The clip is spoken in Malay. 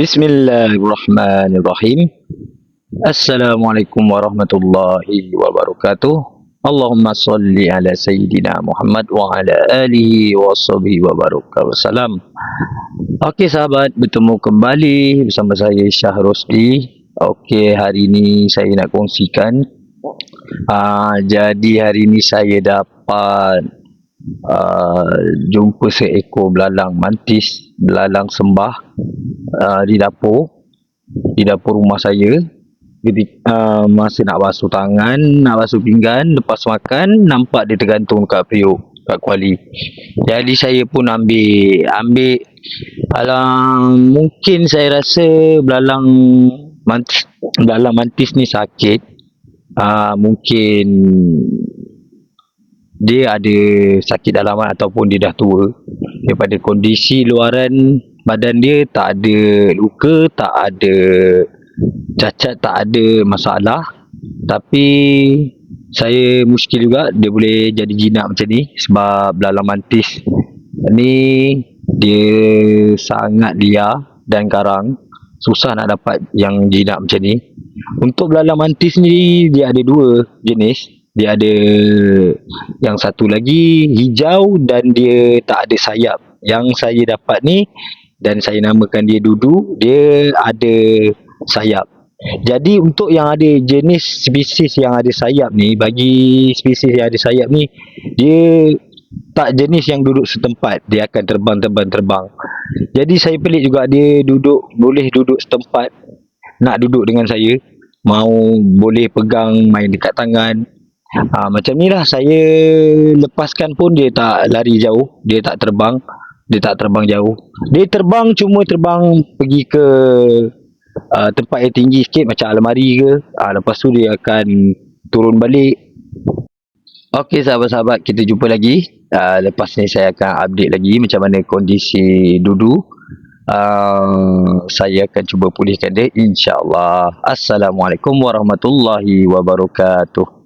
Bismillahirrahmanirrahim. Assalamualaikum warahmatullahi wabarakatuh. Allahumma salli ala Sayyidina Muhammad wa ala alihi wa sahbihi wa baraka wassalam. Okey sahabat, bertemu kembali bersama saya Syah Rosli. Okey, hari ini saya nak kongsikan. Uh, jadi hari ini saya dapat uh, jumpa seekor belalang mantis, belalang sembah uh, di dapur, di dapur rumah saya ketika uh, masa nak basuh tangan, nak basuh pinggan, lepas makan, nampak dia tergantung kat periuk, kat kuali. Jadi saya pun ambil, ambil, alam, mungkin saya rasa belalang mantis, belalang mantis ni sakit. Uh, mungkin dia ada sakit dalaman ataupun dia dah tua. Daripada kondisi luaran badan dia tak ada luka, tak ada cacat tak ada masalah. Tapi saya muskil juga dia boleh jadi jinak macam ni sebab belalang mantis. Ni dia sangat liar dan garang. Susah nak dapat yang jinak macam ni. Untuk belalang mantis ni dia ada dua jenis dia ada yang satu lagi hijau dan dia tak ada sayap yang saya dapat ni dan saya namakan dia dudu dia ada sayap. Jadi untuk yang ada jenis spesies yang ada sayap ni, bagi spesies yang ada sayap ni, dia tak jenis yang duduk setempat, dia akan terbang-terbang-terbang. Jadi saya pelik juga dia duduk, boleh duduk setempat, nak duduk dengan saya, mau boleh pegang, main dekat tangan. Ha, macam ni lah, saya lepaskan pun dia tak lari jauh, dia tak terbang, dia tak terbang jauh. Dia terbang cuma terbang pergi ke uh, tempat yang tinggi sikit macam almari ke. Uh, lepas tu dia akan turun balik. Ok sahabat-sahabat kita jumpa lagi. Uh, lepas ni saya akan update lagi macam mana kondisi Dudu. Uh, saya akan cuba pulihkan dia insyaAllah Assalamualaikum warahmatullahi wabarakatuh